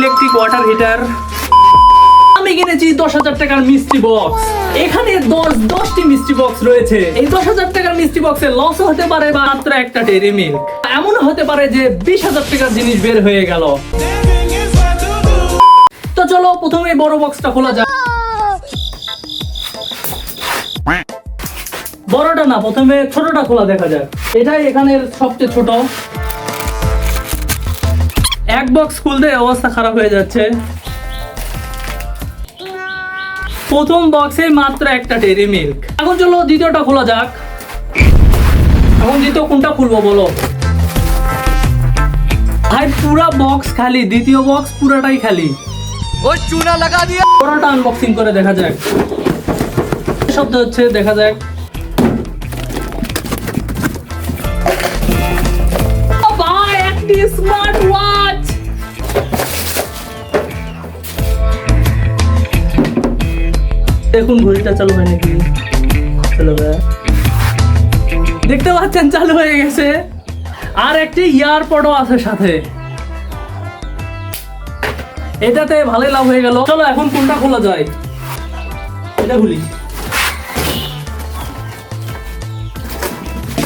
Electric water heater আমি কিনেছি দশ হাজার টাকার মিষ্টি বক্স এখানে দশ, দশটি মিষ্টি বক্স রয়েছে। এই দশ হাজার টাকার মিষ্টি বক্সে লস হতে পারে বা মাত্র একটা ডেরি মিল্ক এমন হতে পারে যে বিশ হাজার টাকার জিনিস বের হয়ে গেল। তো চলো প্রথমে বড় বক্সটা খোলা যাক। বড়টা না, প্রথমে ছোটটা খোলা দেখা যাক। এটাই এখানের সবচেয়ে ছোট। এক বক্স খুলতে অবস্থা খারাপ হয়ে যাচ্ছে। প্রথম বক্সে মাত্র একটা ডেরি মিল্ক এখন চলো দ্বিতীয়টা খোলা যাক। এখন দ্বিতীয় কোনটা খুলবো বলো? ভাই পুরো বক্স খালি দ্বিতীয় বক্স পুরাটাই খালি। ওই চুনা লাগা দিয়া পুরোটা আনবক্সিং করে দেখা যাক। শব্দ হচ্ছে দেখা যাক। দেখুন, ঘড়িটা চালু হয় নাকি? চলো দেখতে পাচ্ছেন, চালু হয়ে গেছে। আর একটি ইয়ারপডও আছে সাথে। এটাতে ভালোই লাভ হয়ে গেল। চলো, এখন কোনটা খোলা যায়? এটা খুলি।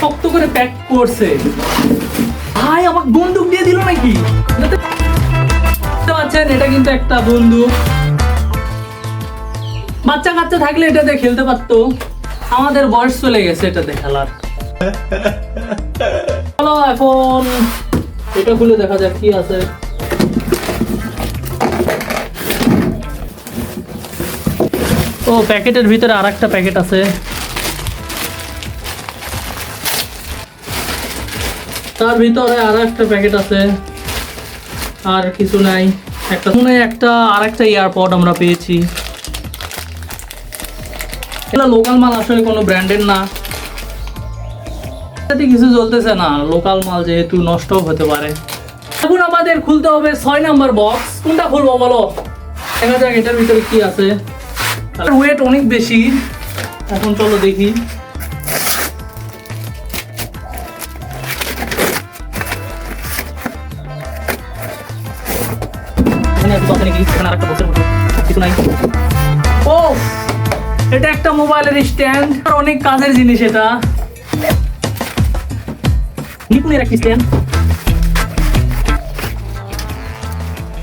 শক্ত করে প্যাক করছে। ভাই আমার বন্দুক দিয়ে দিল নাকি? দেখতে পাচ্ছেন, এটা কিন্তু একটা বন্দুক। বাচ্চা কাচ্চা থাকলে এটাতে খেলতে পারতো। আমাদের বয়স চলে গেছে এটাতে খেলার। চলো এখন এটা খুলে দেখা যাক কি আছে। ও, প্যাকেটের ভিতরে আর একটা প্যাকেট আছে। তার ভিতরে আর একটা প্যাকেট আছে। আর কিছু নাই। একটা মনে একটা আর একটা এয়ারপড আমরা পেয়েছি। এটা লোকাল মাল আসলে কোনো ব্র্যান্ডের না। এটাতে কিছু চলতেছে না লোকাল মাল যেহেতু নষ্টও হতে পারে। এখন আমাদের খুলতে হবে ছয় নাম্বার বক্স কোনটা খুলবো বলো? দেখা যাক এটার ভিতরে কি আছে। ওয়েট অনেক বেশি। এখন চলো দেখি। কিছু নাই। ও এটা একটা মোবাইলের স্ট্যান্ড অনেক কাজের জিনিস এটা। নিপুণের একটি স্ট্যান্ড?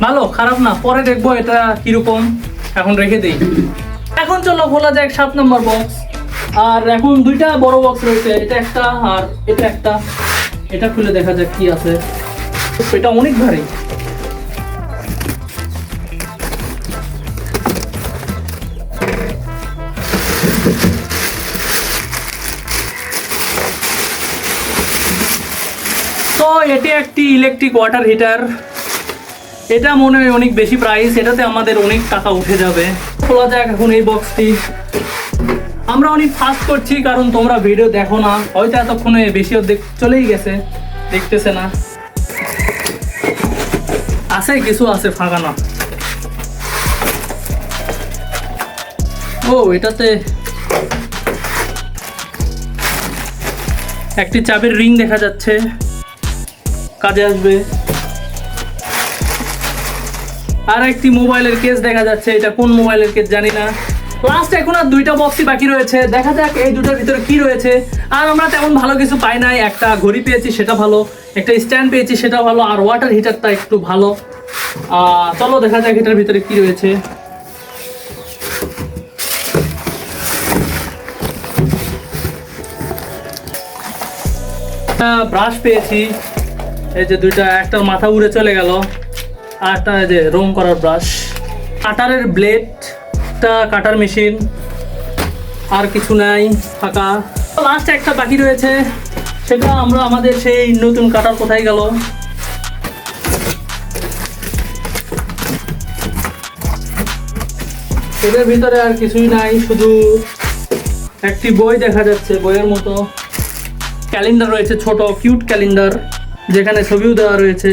ভালো, খারাপ না, পরে দেখব এটা কীরকম। এখন রেখে দিই। এখন চলো, খোলা যাক সাত নম্বর বক্স আর এখন দুইটা বড় বক্স রয়েছে, এটা একটা আর এটা একটা। এটা খুলে দেখা যাক কি আছে। এটা অনেক ভারী। তো এটি একটি ইলেকট্রিক ওয়াটার হিটার এটা মনে হয় অনেক বেশি প্রাইস এটাতে আমাদের অনেক টাকা উঠে যাবে। খোলা যাক এখন এই বক্সটি আমরা অনেক ফাস্ট করছি, কারণ তোমরা ভিডিও দেখো না। হয়তো এতক্ষণে বেশি চলেই গেছে, দেখতেছে না। আছে, কিছু আছে, ফাঁকা না। ও, এটাতে একটি চাবির রিং দেখা যাচ্ছে। কাজে আসবে। আর একটি মোবাইলের কেস দেখা যাচ্ছে, এটা কোন মোবাইলের কেস জানি না। লাস্ট এখন আর দুইটা বক্সই বাকি রয়েছে। দেখা যাক এই দুটোর ভিতরে কি রয়েছে। আর আমরা তেমন ভালো কিছু পাই নাই। একটা ঘড়ি পেয়েছি, সেটা ভালো। একটা স্ট্যান্ড পেয়েছি, সেটা ভালো। আর ওয়াটার হিটারটা একটু ভালো। চলো দেখা যাক এটার ভিতরে কি রয়েছে। ব্রাশ পেয়েছি। এই যে দুইটা একটা মাথা উড়ে চলে গেল আর একটা এই যে রং করার ব্রাশ কাটারের ব্লেড একটা কাটার মেশিন আর কিছু নাই, ফাঁকা। লাস্ট একটা বাকি রয়েছে, সেটা আমরা আমাদের সেই নতুন কাটার কোথায় গেল? এদের ভিতরে আর কিছুই নাই, শুধু একটি বই দেখা যাচ্ছে, বইয়ের মতো। ক্যালেন্ডার রয়েছে ছোট কিউট ক্যালেন্ডার। যেখানে ছবিও দেওয়া রয়েছে।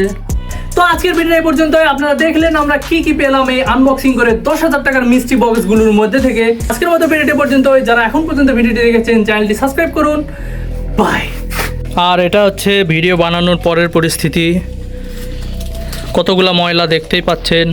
তো আজকের ভিডিও এই পর্যন্ত আপনারা দেখলেন আমরা কি কি পেলাম এই আনবক্সিং করে দশ হাজার টাকার মিষ্টি বক্সগুলোর মধ্যে থেকে। আজকের মতো ভিডিওটি পর্যন্ত যারা এখন পর্যন্ত ভিডিওটি দেখেছেন চ্যানেলটি সাবস্ক্রাইব করুন। বাই আর এটা হচ্ছে ভিডিও বানানোর পরের পরিস্থিতি। কতগুলা ময়লা দেখতেই পাচ্ছেন।